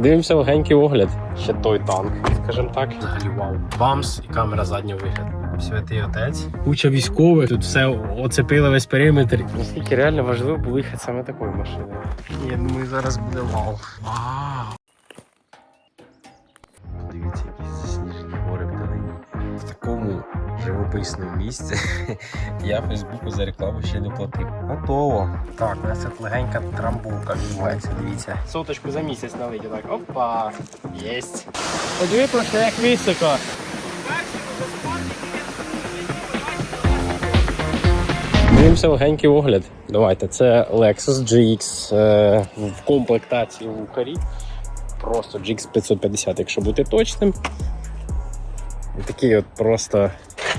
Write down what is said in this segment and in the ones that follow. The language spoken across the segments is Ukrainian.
Дивимося легенький огляд. Ще той танк, скажімо так. Взагалі вау. Бамс і камера заднього вигляду. Святий отець. Куча військових. Тут все оцепили весь периметр. Наскільки реально важливо було їхати саме такою машиною. Я думаю, зараз буде вау. Вау! Живописному місці я Фейсбуку за рекламу ще не платив. Готово. Так, у нас тут легенька трамбулка відбувається, дивіться. Соточку за місяць налить, так. Опа! Єсть. Подиви просто як високо. Дивимося легенький огляд. Давайте, це Lexus GX е, в комплектації в Укарі. Просто GX 550, якщо бути точним. І Такий от просто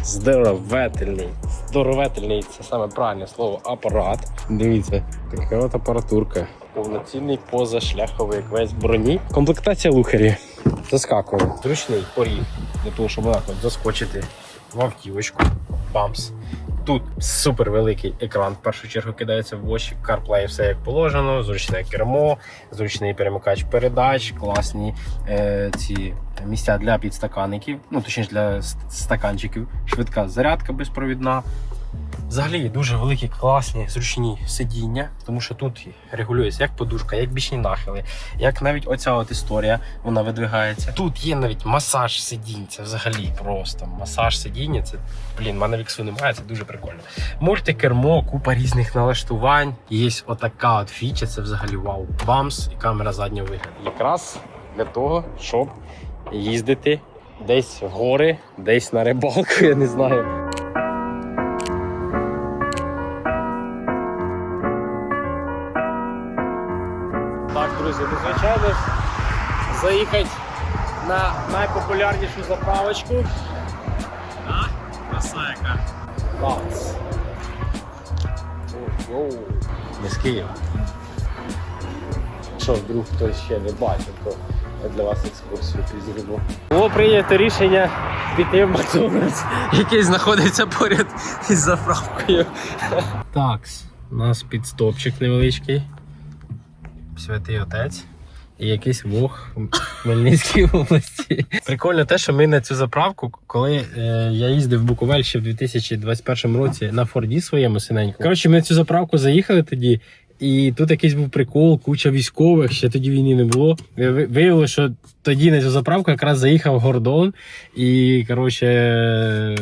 здоровительний. Здоровительний це саме правильне слово апарат. Дивіться, така от апаратурка. Повноцінний позашляховий весь броні. Комплектація лухарі. Заскакує. Зручний поріг для того, щоб заскочити в автівочку. Бамс. Тут супер великий екран. В першу чергу кидається в очі. CarPlay все як положено, зручне кермо, зручний перемикач передач, класні е, ці місця для підстаканників, ну точніше для стаканчиків, швидка зарядка безпровідна. Взагалі дуже великі, класні, зручні сидіння, тому що тут регулюється як подушка, як бічні нахили, як навіть оця от історія, вона видвигається. Тут є навіть масаж сидінь, це взагалі просто масаж сидіння. Це блін, мене віксу немає, це дуже прикольно. Мультикермо, купа різних налаштувань. Є отака от фіча, це взагалі вау. Бамс і камера заднього вигляду. Якраз для того, щоб їздити десь в гори, десь на рибалку, я не знаю. Друзі, ну звичайно ж, заїхати на найпопулярнішу заправочку. А? Краса яка. Ми з Києва. Якщо вдруг хтось ще не бачив, то я для вас екскурсію підзробив. Було прийнято рішення піти в Макдональдс, який знаходиться поряд із заправкою. Такс, у нас підстопчик невеличкий. Святий Отець і якийсь вог в Хмельницькій області. Прикольно те, що ми на цю заправку, коли е, я їздив в Буковель ще в 2021 році на Форді своєму синеньку. Коротше, ми на цю заправку заїхали тоді. І тут якийсь був прикол, куча військових, ще тоді війни не було. Ви- ви- Виявилося, що тоді на цю заправку якраз заїхав Гордон, і коротше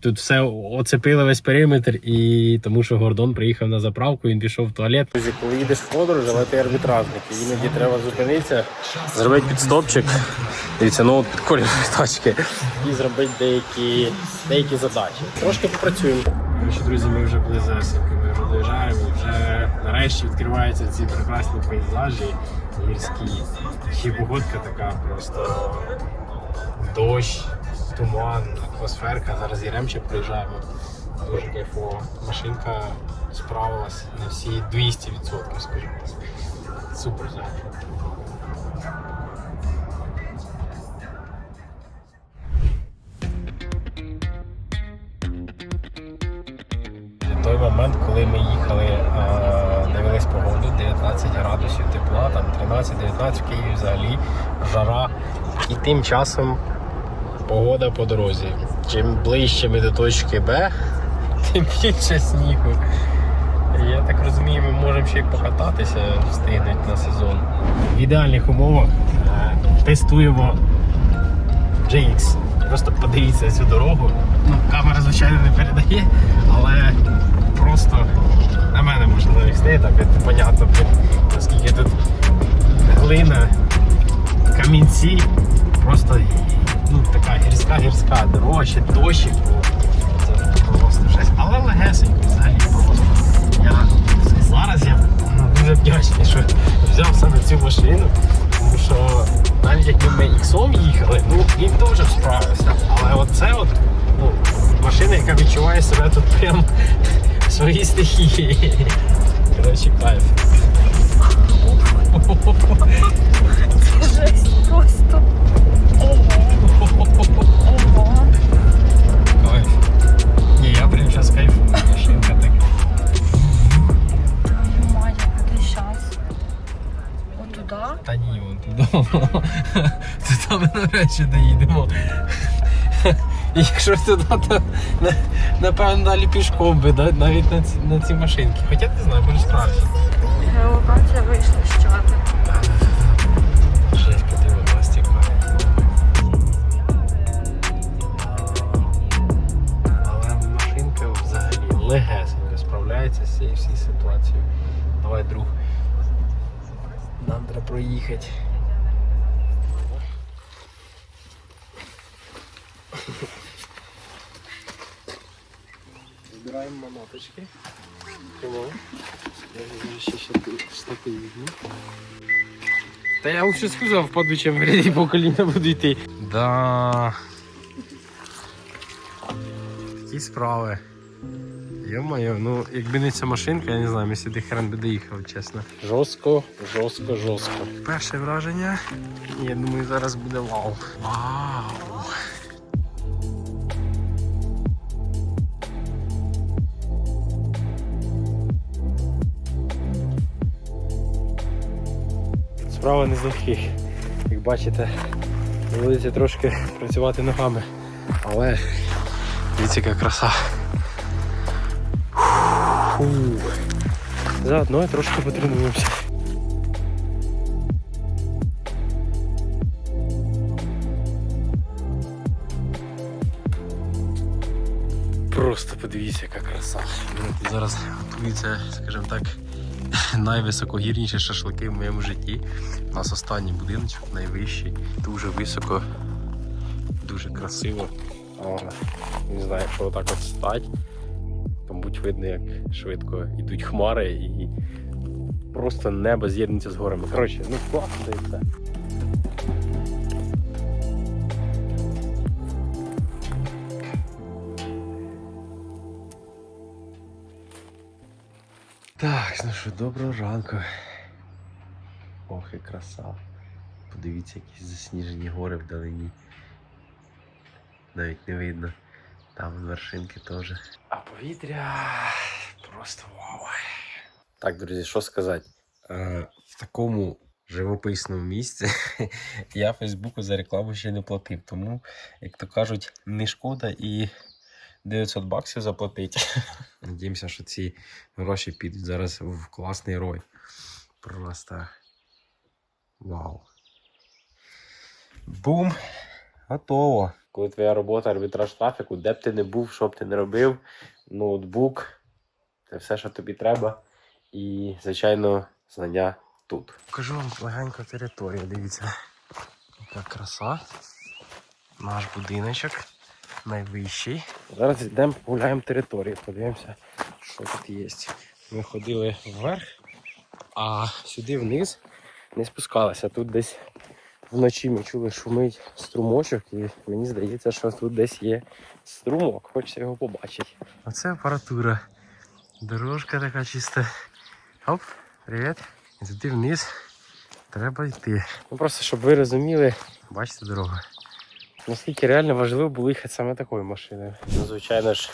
тут все оцепили весь периметр, і тому що Гордон приїхав на заправку, він пішов в туалет. Друзі, коли їдеш в подорож, але ти арбітражник, і іноді треба зупинитися, зробити підстопчик. Дивіться, ну от прикольні тачки. І зробити деякі, деякі задачі. Трошки попрацюємо. Друзі, ми вже близесенько, ми вже доїжджаємо, і вже нарешті відкриваються ці прекрасні пейзажі гірські. Ще погодка така просто дощ, туман, атмосферка. Зараз Яремчик приїжджаємо. Дуже кайфово. Машинка справилась на всі 200%, скажімо так. Супер взагалі. Той момент, коли ми їхали, е, дивились погоду, 19 градусів тепла, там 13-19 в Києві взагалі жара. І тим часом погода по дорозі. Чим ближче ми до точки Б, тим більше снігу. Я так розумію, ми можемо ще й покататися, встигнуть на сезон. В ідеальних умовах е, тестуємо GX. Просто подивіться цю дорогу. Ну, камера, звичайно, не передає, але просто на мене можна навести, так понятно, наскільки тут глина, камінці, просто ну, така гірська-гірська дорога, ще дощик. Це просто щось. Але легесенько взагалі просто. Я зараз я дуже вдячний, що взяв саме цю машину, тому що навіть якби ми іксом їхали, ну він теж справився. Але оце от ну, машина, яка відчуває себе тут прям своїй стихії. Коротше, кайф. Жесть просто. Ого. Ого. Кайф. Ні, я прям зараз кайфую. Машинка така. Мать, а куди щас? От туди? Та ні, вон туди. то там ми навряд чи доїдемо. Якщо туди, то напевно далі пішком би, да? навіть на ці, на ці машинки. Хоча не знаю, може справді. Геолокація вийшла з чату. Жесть, вода стікає. Але машинка взагалі легесенько справляється з цією всією ситуацією. Давай, друг. Нам треба проїхати. Збираємо моноточки. Чому? Я вже ще штати візьму. Та я вже сказав, впаду, чим гряді по коліна буду йти. Да. Такі справи. Йо-моє, ну якби не ця машинка, я не знаю, ми сюди хрен би доїхав, чесно. Жорстко, жорстко, жорстко. Перше враження. Я думаю, зараз буде вау. Вау. Справа не з легких. Як бачите, доводиться трошки працювати ногами. Але дивіться, яка краса. Заодно і трошки потренуємося. Просто подивіться, яка краса. Зараз готуються, скажімо так, найвисокогірніші шашлики в моєму житті. У нас останній будиночок, найвищий, дуже високо, дуже красиво. О, не знаю, якщо отак от стать, то будь видно, як швидко йдуть хмари і просто небо з'єднується з горами. Коротше, ну класно і все. Так, ну що, доброго ранку. Ох, і краса. Подивіться, якісь засніжені гори вдалині. Навіть не видно. Там вершинки теж. А повітря просто вау. Так, друзі, що сказати? Е, в такому живописному місці я Фейсбуку за рекламу ще не платив. Тому, як то кажуть, не шкода і 900 баксів заплатити. Надіємося, що ці гроші підуть зараз в класний рой. Просто вау. Бум! Готово. Коли твоя робота арбітраж трафіку, де б ти не був, що б ти не робив, ноутбук, це все, що тобі треба. І, звичайно, знання тут. Покажу вам легенько територію, дивіться. Яка краса. Наш будиночок найвищий. Зараз йдемо погуляємо територію, подивимося, що тут є. Ми ходили вверх, а сюди вниз не спускалися. Тут десь вночі ми чули шумить струмочок, і мені здається, що тут десь є струмок. Хочеться його побачити. Оце апаратура. Дорожка така чиста. Оп, привіт. І туди вниз треба йти. Ну просто щоб ви розуміли, бачите дорогу. Наскільки реально важливо було їхати саме такою машиною. Звичайно ж,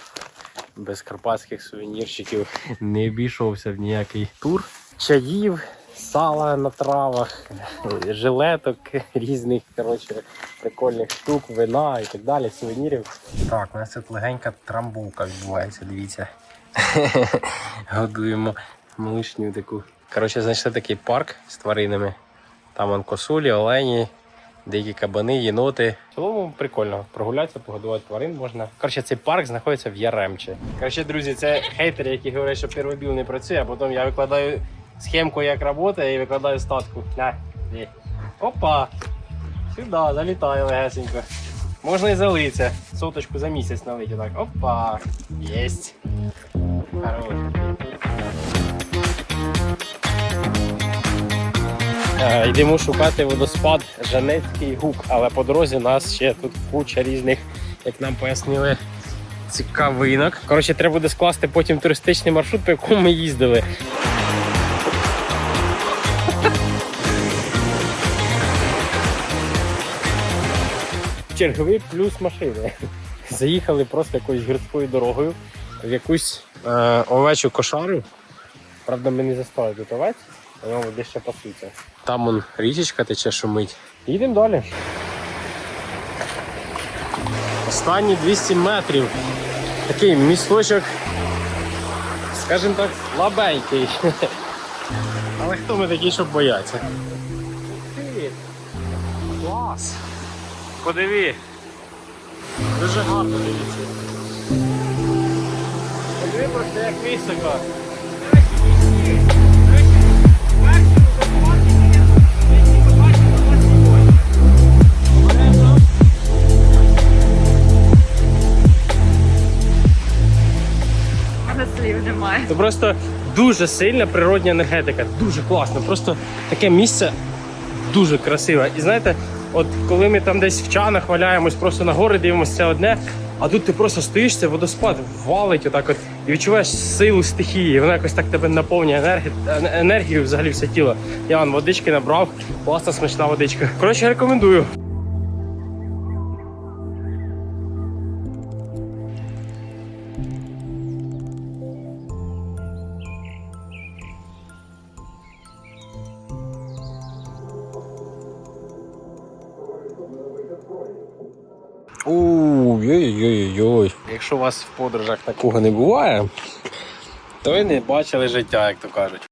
без карпатських сувенірчиків не обійшовся в ніякий тур. Чаїв, сала на травах, жилеток різних коротше, прикольних штук, вина і так далі, сувенірів. Так, у нас тут легенька трамбовка відбувається, дивіться. Годуємо малишню таку. Коротше, знайшли такий парк з тваринами. Там он косулі, олені, деякі кабани, єноти. В цілому прикольно. Прогулятися, погодувати тварин можна. Коротше, цей парк знаходиться в Яремчі. Коротше, друзі, це хейтери, які говорять, що первобіл не працює, а потім я викладаю схемку, як працює, і викладаю статку. На, ні. Опа! Сюди, залітає легесенько. Можна і залитися. Соточку за місяць налити. Так. Опа! Єсть. Хорош. Йдемо шукати водоспад Жанецький гук, але по дорозі нас ще тут куча різних, як нам пояснили, цікавинок. Коротше, треба буде скласти потім туристичний маршрут, по якому ми їздили. Черговий плюс машини. Заїхали просто якоюсь гірською дорогою в якусь е, овечу кошару. Правда, ми не застали тут овець, але води ще пасуться. Там он річечка тече шумить. Їдемо далі. Останні 200 метрів. Такий місточок, скажімо так, слабенький. Але хто ми такі, щоб? Привіт. Клас. Подиви. Дуже гарно дивіться. Подиви як високо. Це просто дуже сильна природня енергетика, дуже класно. Просто таке місце дуже красиве. І знаєте, от коли ми там десь в чанах валяємось, просто на гори дивимося одне, а тут ти просто стоїш, це водоспад валить отак от і відчуваєш силу стихії. Вона якось так тебе наповнює енергію, енергію взагалі все тіло. Я вон водички набрав, класна смачна водичка. Коротше, рекомендую. Ой-ой-ой. Якщо у вас в подорожах такого не буває, то ви не бачили життя, як то кажуть.